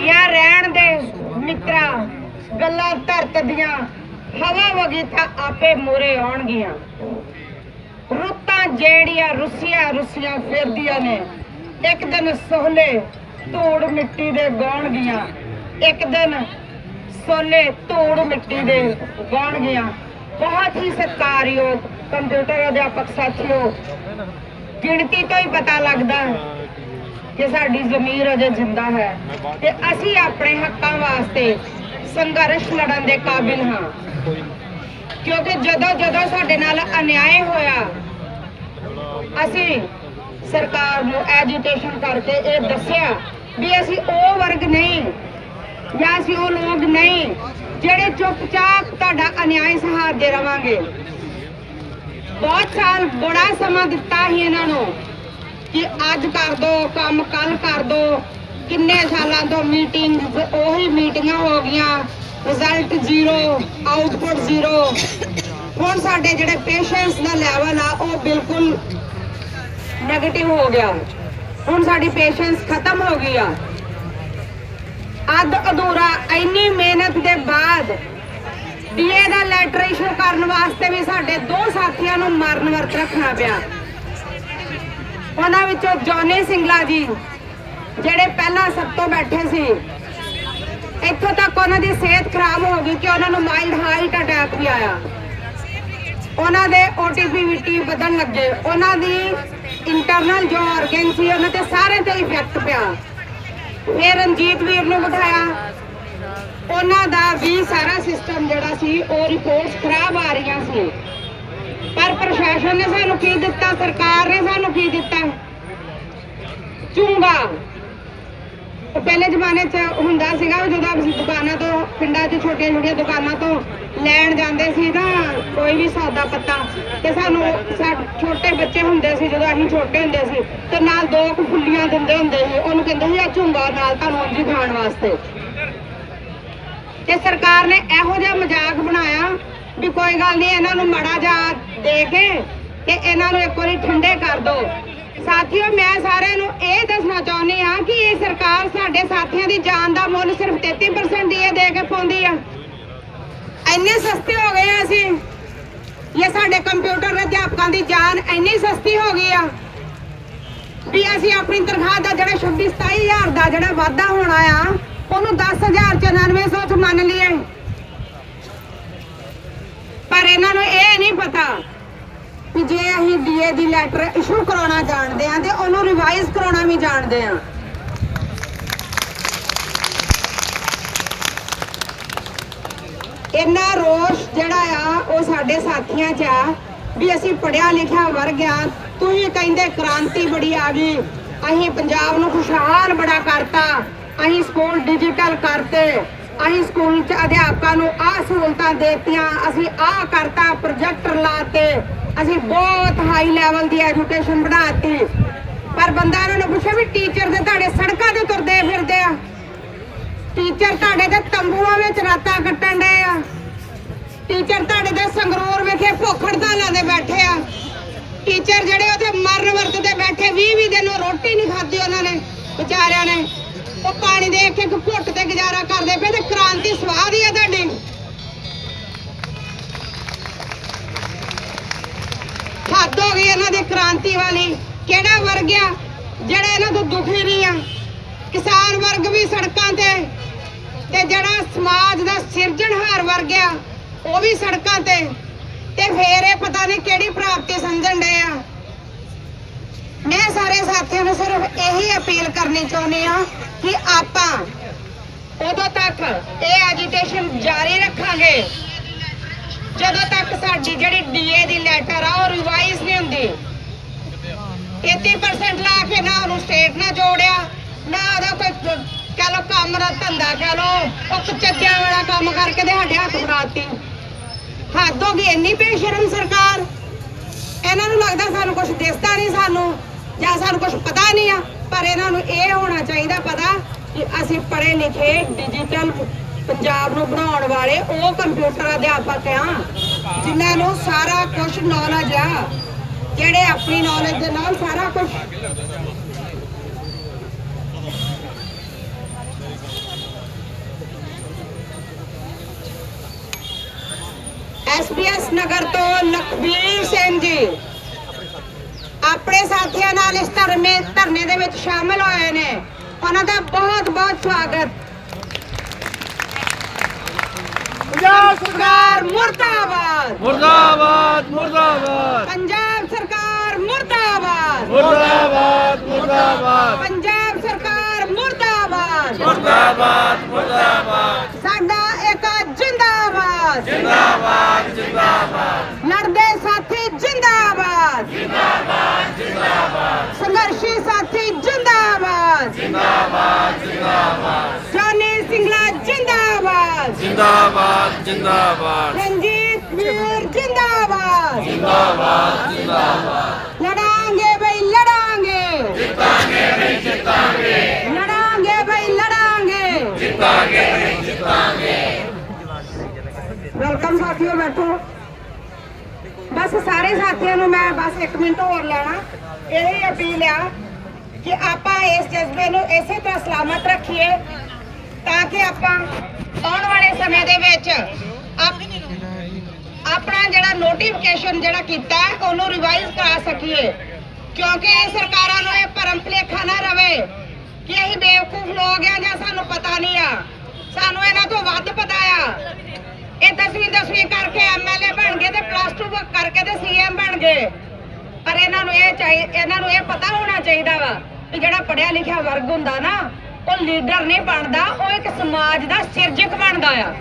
ਯਾ ਰਹਿਣ ਦੇ ਮਿੱਤਰਾ ਗੱਲਾਂ ਧਰਤ ਦੀਆਂ ਹਵਾ ਵਗੀ ਤਾਂ ਆਪੇ ਮੂਰੇ ਆਉਣਗੀਆਂ। ਰੁੱਤਾਂ ਜਿਹੜੀਆਂ ਰੁੱਸੀਆਂ ਰੁੱਸੀਆਂ ਫਿਰਦੀਆਂ ਨੇ, ਇੱਕ ਦਿਨ ਸੋਹਲੇ ਧੂੜ ਮਿੱਟੀ ਦੇ ਗਾਉਣਗੀਆਂ ਇੱਕ ਦਿਨ ਸੋਲੇ ਧੂੜ ਮਿੱਟੀ ਦੇ ਗਾਉਣਗੀਆਂ ਬਹੁਤ ਹੀ ਸਤਿਕਾਰਯੋਗ ਕੰਪਿਊਟਰ ਅਧਿਆਪਕ ਸਾਥੀਓ, ਗਿਣਤੀ ਤੋਂ ਹੀ ਪਤਾ ਲੱਗਦਾ ਕਿ ਸਾਡੀ ਜ਼ਮੀਰ ਅਜੇ ਜ਼ਿੰਦਾ ਹੈ ਤੇ ਅਸੀਂ ਆਪਣੇ ਹੱਕਾਂ ਵਾਸਤੇ ਸੰਘਰਸ਼ ਲੜਨ ਦੇ ਕਾਬਿਲ ਹਾਂ। ਕਿਉਂਕਿ ਜਦੋਂ ਜਦੋਂ ਸਾਡੇ ਨਾਲ ਅਨਿਆਏ ਹੋਇਆ, ਅਸੀਂ ਸਰਕਾਰ ਨੂੰ ਐਜੀਟੇਸ਼ਨ ਕਰਕੇ ਇਹ ਦੱਸਿਆ ਵੀ ਅਸੀਂ ਉਹ ਵਰਗ ਨਹੀਂ ਜਾਂ ਅਸੀਂ ਉਹ ਲੋਕ ਨਹੀਂ ਜਿਹੜੇ ਚੁੱਪਚਾਪ ਤੁਹਾਡਾ ਅਨਿਆਏ ਸਹਾਰਦੇ ਰਵਾਂਗੇ। ਬਹੁਤ ਸਾਲ ਬੜਾ ਸਮਾਂ ਦਿੱਤਾ ਸੀ ਇਹਨਾਂ ਨੂੰ। ਕਿ ਅੱਜ ਕਰ ਦੋ, ਕੰਮ ਕੱਲ ਕਰ ਦੋ। ਕਿੰਨੇ ਸਾਲਾਂ ਤੋਂ ਮੀਟਿੰਗ ਉਹੀ ਮੀਟਿੰਗਾਂ ਹੋ ਗਈਆਂ। ਰਿਜ਼ਲਟ ਜ਼ੀਰੋ ਆਊਟਪੁੱਟ ਜ਼ੀਰੋ ਹੁਣ ਸਾਡੇ ਜਿਹੜੇ ਪੇਸ਼ੈਂਟਸ ਦਾ ਲੈਵਲ ਆ, ਉਹ ਬਿਲਕੁਲ ਨੈਗੇਟਿਵ ਹੋ ਗਿਆ। ਹੁਣ ਸਾਡੀ ਪੇਸ਼ੈਂਸ ਖਤਮ ਹੋ ਗਈ ਆ। ਅੱਧ ਅਧੂਰਾ, ਇੰਨੀ ਮਿਹਨਤ ਦੇ ਬਾਅਦ ਡੀਏ ਦਾ ਲੈਟਰ ਇਸ਼ੂ ਕਰਨ ਵਾਸਤੇ ਵੀ ਸਾਡੇ ਦੋ ਸਾਥੀਆਂ ਨੂੰ ਮਰਨ ਵਰਤ ਰੱਖਣਾ ਪਿਆ। ਉਹਨਾਂ ਵਿੱਚੋਂ ਜੋਨੀ ਸਿੰਗਲਾ ਜੀ, ਜਿਹੜੇ ਪਹਿਲਾਂ ਸਭ ਤੋਂ ਬੈਠੇ ਸੀ, ਇੱਥੋਂ ਤੱਕ ਉਹਨਾਂ ਦੀ ਸਿਹਤ ਖਰਾਬ ਹੋ ਗਈ ਕਿ ਉਹਨਾਂ ਨੂੰ ਮਾਈਲਡ ਹਾਰਟ ਅਟੈਕ ਵੀ ਆਇਆ। ਉਹਨਾਂ ਦੇ ਓਟੀਪੀਵੀਟੀ ਵਧਣ ਲੱਗੇ। ਉਹਨਾਂ ਦੀ ਇੰਟਰਨਲ ਜੋ ਆਰਗਨ ਸੀ, ਉਹਨਾਂ ਤੇ ਸਾਰੇ ਤੇ ਇਫੈਕਟ ਪਿਆ। ਫਿਰ ਰਣਜੀਤ ਵੀਰ ਨੂੰ ਬਿਠਾਇਆ। ਉਹਨਾਂ ਦਾ ਵੀ ਸਾਰਾ ਸਿਸਟਮ ਜਿਹੜਾ ਸੀ, ਉਹ ਰਿਪੋਰਟਸ ਖਰਾਬ ਆ ਰਹੀਆਂ ਸੀ। ਪਰ ਪ੍ਰਸ਼ਾਸਨ ਨੇ ਸਾਨੂੰ ਕੀ ਦਿੱਤਾ? ਸਰਕਾਰ ਨੇ ਸਾਨੂੰ ਕੀ ਦਿੱਤਾ? ਚੁੰਗਾ। ਪਹਿਲੇ ਜ਼ਮਾਨੇ 'ਚ ਹੁੰਦਾ ਸੀਗਾ ਜਦੋਂ ਅਸੀਂ ਦੁਕਾਨਾਂ ਤੋਂ, ਪਿੰਡਾਂ 'ਚ ਛੋਟੀਆਂ ਛੋਟੀਆਂ ਦੁਕਾਨਾਂ ਤੋਂ ਲੈਣ ਜਾਂਦੇ ਸੀ ਨਾ ਕੋਈ ਵੀ ਸੌਦਾ ਪੱਤਾ ਤੇ ਸਾਨੂੰ ਸਾ- ਛੋਟੇ ਬੱਚੇ ਹੁੰਦੇ ਸੀ ਜਦੋਂ ਅਸੀਂ ਛੋਟੇ ਹੁੰਦੇ ਸੀ ਤੇ ਨਾਲ ਦੋ ਫੁੱਲੀਆਂ ਦਿੰਦੇ ਹੁੰਦੇ ਸੀ। ਉਹਨੂੰ ਕਹਿੰਦੇ ਸੀ ਆ ਝੁੰਗਾ ਨਾਲ ਤੁਹਾਨੂੰ ਉਂਝ ਖਾਣ ਵਾਸਤੇ। ਤੇ ਸਰਕਾਰ ਨੇ ਇਹੋ ਜਿਹਾ ਮਜ਼ਾਕ ਬਣਾਇਆ ਵੀ ਕੋਈ ਗੱਲ ਨਹੀਂ, ਇਹਨਾਂ ਨੂੰ ਮੜਾ ਜਾ ਦੇ ਕੇ ਤੇ ਇਹਨਾਂ ਨੂੰ ਇੱਕ ਵਾਰੀ ਠੰਡੇ ਕਰ ਦਿਓ ਸਾਥੀਓ, ਮੈਂ ਸਾਰਿਆਂ ਨੂੰ ਇਹ ਦੱਸਣਾ ਚਾਹੁੰਦੀ ਆ ਕਿ ਇਹ ਸਰਕਾਰ ਸਾਡੇ ਸਾਥੀਆਂ ਦੀ ਜਾਨ ਦਾ ਮੁੱਲ ਸਿਰਫ 33% ਡੀਏ ਦੇ ਕੇ ਪਾਉਂਦੀ ਆ। ਇੰਨੇ ਸਸਤੇ ਹੋ ਗਏ ਆ ਅਸੀਂ। ਇਹ ਸਾਡੇ ਕੰਪਿਊਟਰ ਅਧਿਆਪਕਾਂ ਦੀ ਜਾਨ ਇੰਨੀ ਸਸਤੀ ਹੋ ਗਈ ਆ ਵੀ ਅਸੀਂ ਆਪਣੀ ਤਨਖਾਹ ਦਾ ਜਿਹੜਾ 26 27000 ਦਾ ਜਿਹੜਾ ਵਾਧਾ ਹੋਣਾ ਆ, ਉਹਨੂੰ 10000 9400 ਚ ਮੰਨ ਲਈਏ। ਇਹਨਾਂ ਨੂੰ ਇਹ ਨਹੀਂ ਪਤਾ ਕਿ ਜੇ ਅਸੀਂ ਡੀਏ ਦੀ ਲੈਟਰ ਇਸ਼ੂ ਕਰਾਉਣਾ ਜਾਣਦੇ ਆ ਤੇ ਉਹਨੂੰ ਰਿਵਾਈਜ਼ ਕਰਾਉਣਾ ਵੀ ਜਾਣਦੇ ਆ ਇੰਨਾ ਰੋਸ਼ ਜਿਹੜਾ ਆ, ਉਹ ਸਾਡੇ ਸਾਥੀਆਂ 'ਚ ਆ ਵੀ ਅਸੀਂ ਪੜਿਆ ਲਿਖਿਆ ਵਰਗ ਆ ਤੁਸੀਂ ਕਹਿੰਦੇ ਕ੍ਰਾਂਤੀ ਬੜੀ ਆ ਗਈ। ਅਸੀਂ ਪੰਜਾਬ ਨੂੰ ਖੁਸ਼ਹਾਲ ਬੜਾ ਕਰਤਾ, ਅਸੀਂ ਸਕੂਲ ਡਿਜੀਟਲ ਕਰਤੇ। ਅਸੀਂ ਸਕੂਲ 'ਚ ਅਧਿਆਪਕਾਂ ਨੂੰ ਆਹ ਸਹੂਲਤਾਂ ਦੇਤੀਆਂ, ਅਸੀਂ ਆਹ ਕਰਤਾ ਪ੍ਰੋਜੈਕਟਰ ਲਾਤੇ ਅਸੀਂ ਬਹੁਤ ਹਾਈ ਲੈਵਲ ਦੀ ਐਜੂਕੇਸ਼ਨ ਬਣਾਤੀ। ਪਰ ਬੰਦਾ ਇਹਨਾਂ ਨੂੰ ਪੁੱਛੇ ਵੀ ਟੀਚਰ ਦੇ ਤੁਹਾਡੇ ਸੜਕਾਂ ਤੇ ਤੁਰਦੇ ਫਿਰਦੇ ਆ। ਟੀਚਰ ਤੁਹਾਡੇ ਦੇ ਤੰਬੂਆਂ ਵਿੱਚ ਰਾਤਾਂ ਕੱਟਣ ਡਏ ਆ। ਟੀਚਰ ਤੁਹਾਡੇ ਦੇ ਸੰਗਰੂਰ ਵਿਖੇ ਭੁੱਖ ਹੜਤਾਲਾਂ ਦੇ ਬੈਠੇ ਆ। ਟੀਚਰ ਜਿਹੜੇ ਉੱਥੇ ਮਰਨ ਵਰਤ ਤੇ ਬੈਠੇ 20 20 ਦਿਨ ਰੋਟੀ ਨਹੀਂ ਖਾਧੀ ਉਹਨਾਂ ਨੇ, ਵਿਚਾਰਿਆਂ ਨੇ। ਉਹ ਪਾਣੀ ਦੇ ਇੱਕ ਇੱਕ ਘੁੱਟ ਤੇ ਗੁਜ਼ਾਰਾ ਕਰਦੇ ਪਏ ਤੇ ਕ੍ਰਾਂਤੀ ਸਵਾਦ ਹੀ ਆ ਤੁਹਾਡੀ ਹੱਦ ਹੋ ਗਈ ਇਹਨਾਂ ਦੀ ਕ੍ਰਾਂਤੀ ਵਾਲੀ। ਕਿਹੜਾ ਵਰਗ ਆ ਜਿਹੜਾ ਇਹਨਾਂ ਤੋਂ ਦੁਖੀ ਨਹੀਂ ਆ? ਕਿਸਾਨ ਵਰਗ ਵੀ ਸੜਕਾਂ ਤੇ। ਤੇ ਜਿਹੜਾ ਸਮਾਜ ਦਾ ਸਿਰਜਣਹਾਰ ਵਰਗ ਆ, ਉਹ ਵੀ ਸੜਕਾਂ ਤੇ। ਤੇ ਫੇਰ ਇਹ ਪਤਾ ਨਹੀਂ ਕਿਹੜੀ ਪ੍ਰਾਪਤੀ ਸਮਝਣ ਡਏ ਆ। ਮੈਂ ਸਾਰੇ ਸਾਥੀਆਂ ਨੂੰ ਸਿਰਫ ਇਹੀ ਅਪੀਲ ਕਰਨੀ ਚਾਹੁੰਦੀ ਆ ਕਿ ਆਪਾਂ ਉਦੋਂ ਤੱਕ ਇਹ ਐਜੀਟੇਸ਼ਨ ਜਾਰੀ ਰੱਖਾਂਗੇ। ਜਦੋਂ ਤੱਕ ਸਾਡੀ ਜਿਹੜੀ ਡੀਏ ਦੀ ਲੈਟਰ ਆ, ਉਹ ਰਿਵਾਈਜ਼ ਨਹੀਂ ਹੁੰਦੀ। 33% ਲਾ ਕੇ ਨਾ ਉਹਨੂੰ ਸਟੇਟ ਨਾਲ ਜੋੜਿਆ, ਨਾ ਉਹਦਾ ਕੋਈ ਕਹ ਲੋ ਕੰਮ ਦਾ ਧੰਦਾ ਕਹ ਲੋ ਉਹ ਚੱਜਿਆਂ ਵਾਲਾ ਕੰਮ ਕਰਕੇ ਤੇ ਸਾਡੇ ਹੱਥ ਫੜਾਤੀ। ਹੱਦ ਹੋ ਗਈ, ਇੰਨੀ ਬੇਸ਼ਰਮ ਸਰਕਾਰ। ਇਹਨਾਂ ਨੂੰ ਲੱਗਦਾ ਸਾਨੂੰ ਕੁਝ ਦਿਸਦਾ ਨਹੀਂ ਸਾਨੂੰ। ਜਾਂ ਸਾਨੂੰ ਕੁਝ ਪਤਾ ਨਹੀਂ ਆ, ਪਰ ਇਹਨਾਂ ਨੂੰ ਇਹ ਹੋਣਾ ਚਾਹੀਦਾ ਪਤਾ ਕਿ ਅਸੀਂ ਪੜ੍ਹੇ ਲਿਖੇ ਡਿਜੀਟਲ ਪੰਜਾਬ ਨੂੰ ਬਣਾਉਣ ਵਾਲੇ ਉਹ ਕੰਪਿਊਟਰ ਅਧਿਆਪਕ ਆ, ਜਿਨ੍ਹਾਂ ਨੂੰ ਸਾਰਾ ਕੁਝ ਨੌਲੇਜ ਆ। ਜਿਹੜੇ ਆਪਣੀ ਨੌਲੇਜ ਦੇ ਨਾਲ ਸਾਰਾ ਕੁਝ ਐਸਬੀਐਸ ਨਗਰ ਤੋਂ ਆਪਣੇ ਸਾਥੀਆਂ ਨਾਲ ਇਸ ਧਰਮੇ ਧਰਨੇ ਦੇ ਵਿੱਚ ਸ਼ਾਮਲ ਹੋਏ ਨੇ। ਉਹਨਾਂ ਦਾ ਬਹੁਤ ਬਹੁਤ ਸਵਾਗਤ। ਪੰਜਾਬ ਸਰਕਾਰ ਮੁਰਦਾਬਾਦ। ਮੁਰਦਾਬਾਦ ਮੁਰਦਾਬਾਦ। ਪੰਜਾਬ ਸਰਕਾਰ ਮੁਰਦਾਬਾਦ। ਮੁਰਦਾਬਾਦ ਮੁਰਦਾਬਾਦ। ਪੰਜਾਬ ਸਰਕਾਰ ਮੁਰਦਾਬਾਦ। ਮੁਰਦਾਬਾਦ ਮੁਰਦਾਬਾਦ। ਸਾਡਾ ਇੱਕ ਜਿੰਦਾਬਾਦ। ਜਿੰਦਾਬਾਦ ਜਿੰਦਾਬਾਦ ਲੜਦੇ ਸਾਥੀ ਜਿੰਦਾਬਾਦ ਜਿੰਦਾਬਾਦ ਜਿੰਦਾਬਾਦ ਸੰਘਰਸ਼ੀ ਸਾਥੀ ਜਿੰਦਾਬਾਦ ਜਿੰਦਾਬਾਦ ਜਿੰਦਾਬਾਦ ਜਾਨੀ ਸਿੰਘਲਾ ਜਿੰਦਾਬਾਦ ਜਿੰਦਾਬਾਦ। ਰਣਜੀਤ ਵੀਰ ਜਿੰਦਾਬਾਦ। ਜਿੰਦਾਬਾਦ ਜਿੰਦਾਬਾਦ। ਲੜਾਂਗੇ ਬਈ ਲੜਾਂਗੇ। ਜਿੱਤਾਂਗੇ ਬਈ ਜਿੱਤਾਂਗੇ। ਲੜਾਂਗੇ ਬਈ ਲੜਾਂਗੇ। ਜਿੱਤਾਂਗੇ ਜਿੱਤਾਂਗੇ। ਵੈਲਕਮ ਸਾਥੀਓ ਬੈਠੋ। ਬਸ ਸਾਰੇ ਸਾਥੀਆਂ ਨੂੰ ਮੈਂ ਬਸ 1 ਮਿੰਟ ਹੋਰ ਲੈਣਾ। ਇਹ ਅਪੀਲ ਆ ਕਿ ਆਪਾਂ ਇਸ ਜਜ਼ਬੇ ਨੂੰ ਇਸੇ ਤਰ੍ਹਾਂ ਸਲਾਮਤ ਰੱਖੀਏ। ਤਾਂ ਕਿ ਆਪਾਂ ਆਉਣ ਵਾਲੇ ਸਮੇਂ ਦੇ ਵਿੱਚ ਆਪਣਾ ਜਿਹੜਾ ਨੋਟੀਫਿਕੇਸ਼ਨ ਜਿਹੜਾ ਕੀਤਾ ਉਹਨੂੰ ਰਿਵਾਈਜ਼ ਕਰਾ ਸਕੀਏ। ਕਿਉਂਕਿ ਇਹ ਸਰਕਾਰਾਂ ਨੂੰ ਇਹ ਭਰਮ ਭੁਲੇਖਾ ਨਾ ਰਵੇ ਕਿ ਅਸੀਂ ਬੇਵਕੂਫ ਲੋਕ ਆ ਜਾਂ ਸਾਨੂੰ ਪਤਾ ਨਹੀਂ ਆ। ਸਾਨੂੰ ਇਹਨਾਂ ਤੋਂ ਵੱਧ ਪਤਾ ਆ। ਇਹ ਦਸਵੀਂ ਦਸਵੀਂ ਕਰਕੇ ਐਮਐਲਏ ਬਣ ਗਏ ਤੇ ਪਲੱਸ 2 ਕਰਕੇ ਤੇ ਸੀਐਮ ਬਣ ਗਏ। ਪਰ ਇਹਨਾਂ ਨੂੰ ਇਹ ਚਾਹੀਦਾ ਇਹਨਾਂ ਨੂੰ ਇਹ ਪਤਾ ਹੋਣਾ ਚਾਹੀਦਾ ਵਾ ਕਿ ਜਿਹੜਾ ਪੜਿਆ ਲਿਖਿਆ ਵਰਗ ਹੁੰਦਾ ਨਾ ਉਹ ਲੀਡਰ ਨਹੀਂ ਬਣਦਾ ਉਹ ਇੱਕ ਸਮਾਜ ਦਾ ਸਿਰਜਕ ਬਣਦਾ ਆ।